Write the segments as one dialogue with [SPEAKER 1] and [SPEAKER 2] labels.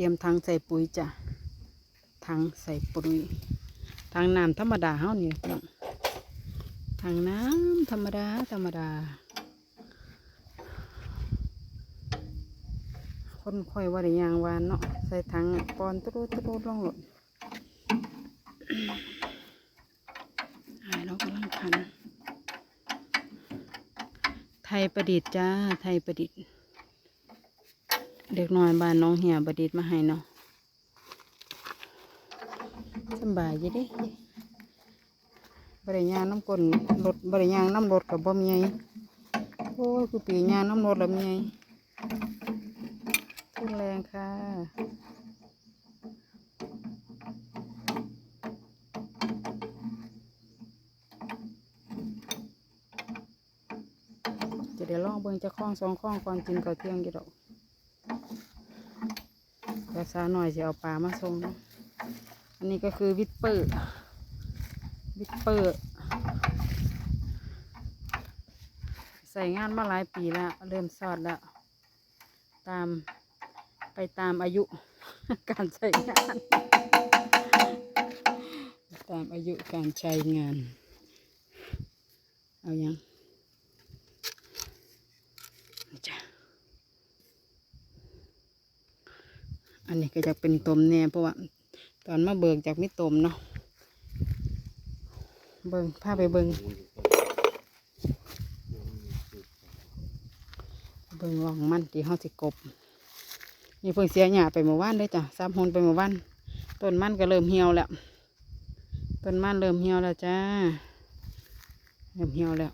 [SPEAKER 1] รียมถังใส่ปุ๋ยจ้ะถังใส่ปุ๋ยถังน้ำธรรมดาเฮานี่พี่น้องถังน้ำธรรมดาธรรมดา คนค่อยว่าได้ยางวานเนาะใส่ถังปอนตรุดตรุดล่องหลดหายเรากำลังคัน ไทยประดิษฐ์จ้า ไทยประดิษฐ์ เด็กน้อยบ้านน้องเหียประดิษมาให้เนาะสำบายยี่ด้บริยางน้ำกลนรถบริยางน้ำรถกับบ่มีไงโอ้ยคือปียางน้ำรถแล้วมีไงทุนแรงค่ะจะได้ลองเบิ่งจะคล้องสองคล้องก่อนกินข้าวเที่ยงกี่ดอก ภาษาหน่อยจะเอาปลามาส่งนะอันนี้ก็คือวิปเปอร์วิปเปอร์ใส่งานมาหลายปีแล้ว เริ่มสอดแล้ว ตามไปตามอายุ การใช้งาน ตามอายุการใช้งาน เอายัง อันนี้ก็จะเป็นตมแน่เพราะว่า ตอนมาเบิกจากมิตมเนาะเบิงพาไปเบิงเบิงหว่องมันที่เขาสิกบนี่เพิ่งเสียหญ้าไปเมื่อวานเลยจ้ะซ้ำหนไปเมื่อวานต้นมันก็เริ่มเหี่ยวแล้วต้นมันเริ่มเหี่ยวแล้วจ้าเริ่มเหี่ยวแล้ว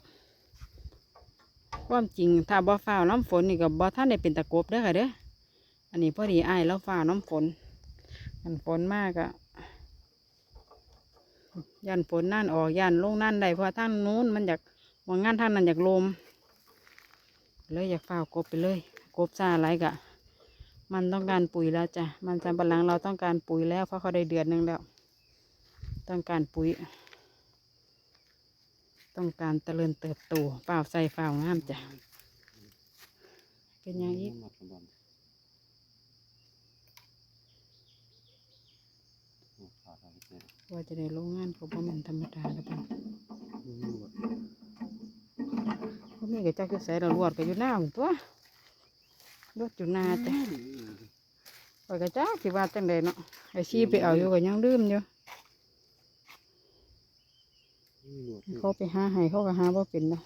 [SPEAKER 1] ความจริงถ้าบ่ฟ้าวน้ำฝนนี่ก็บ่ท่านได้เป็นตะกบเด้อค่ะเด้อ อันนี้พอดีไอ้แล้วฟ้าน้ำฝนมันฝนมากอะยันฝนนั่นออกยันลงนั่นได้เพราะท่านนู้นมันอยากวางานท่านนั้นอยากลมเลยอยากฟ้าวกบไปเลยกบซาอะไรกะ มันต้องการปุ๋ยแล้วจ้ะมันจำปะหลังเราต้องการปุ๋ยแล้วเพราะเขาได้เดือนหนึ่งแล้ว ต้องการปุ๋ย ต้องการเจริญเติบโตเปล่าใส่เปล่างามจ้ะเป็นยังอี ว่าจะได้โรงงานเขาบ่แม่นธรรมดาแล้วเป็นพวกนี้ก็จักอยู่ใส่เราลวดก็อยู่หน้าหั่นตัวรถอยู่หน้าจ้ะไปก็จ้าสิว่าจังใดเนาะไอชีไปเอาอยู่ก็ยังลืมอยู่เขาไปหาให้เขาก็หาว่าเป็นเนาะ